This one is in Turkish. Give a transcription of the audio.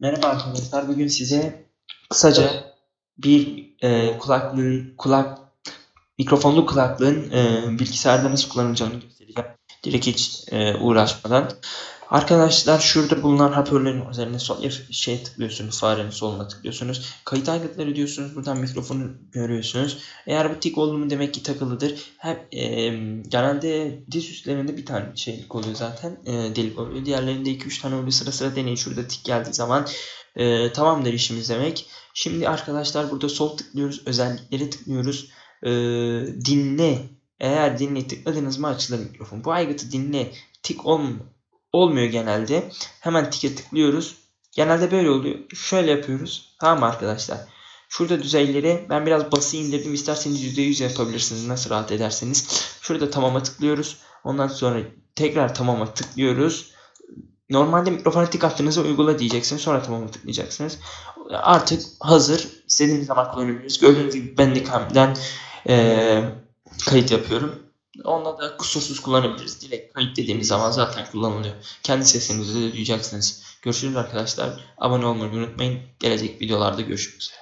Merhaba arkadaşlar. Bugün size kısaca bir e, kulaklığın kulak mikrofonlu kulaklığın e, bilgisayarda nasıl kullanılacağını göstereceğim. Direkt hiç e, uğraşmadan. Arkadaşlar şurada bulunan hoparlörün üzerine sol şey tıklıyorsunuz. Farenin soluna tıklıyorsunuz. Kayıt aygıtları diyorsunuz. Buradan mikrofonu görüyorsunuz. Eğer bu tik oldu mu demek ki takılıdır. Hem e, genelde diz üstlerinde bir tane şeylik oluyor zaten. E, delik oluyor. Diğerlerinde 2-3 tane oluyor. Sıra sıra deneyin. Şurada tik geldiği zaman e, tamamdır işimiz demek. Şimdi arkadaşlar burada sol tıklıyoruz. Özellikleri tıklıyoruz. E, dinle. Eğer dinle tıkladınız mı açılır mikrofon. Bu aygıtı dinle. Tik olmuyor olmuyor genelde. Hemen tike tıklıyoruz. Genelde böyle oluyor. Şöyle yapıyoruz. Tamam arkadaşlar? Şurada düzeyleri ben biraz bası indirdim. İsterseniz %100 yapabilirsiniz. Nasıl rahat ederseniz. Şurada tamama tıklıyoruz. Ondan sonra tekrar tamama tıklıyoruz. Normalde mikrofona tik attığınızda uygula diyeceksiniz. Sonra tamama tıklayacaksınız. Artık hazır. İstediğiniz zaman kullanabiliriz. Gördüğünüz gibi ben ee, kayıt yapıyorum. Onunla da kusursuz kullanabiliriz. Direkt kayıt dediğimiz zaman zaten kullanılıyor. Kendi sesinizi de duyacaksınız. Görüşürüz arkadaşlar. Abone olmayı unutmayın. Gelecek videolarda görüşmek üzere.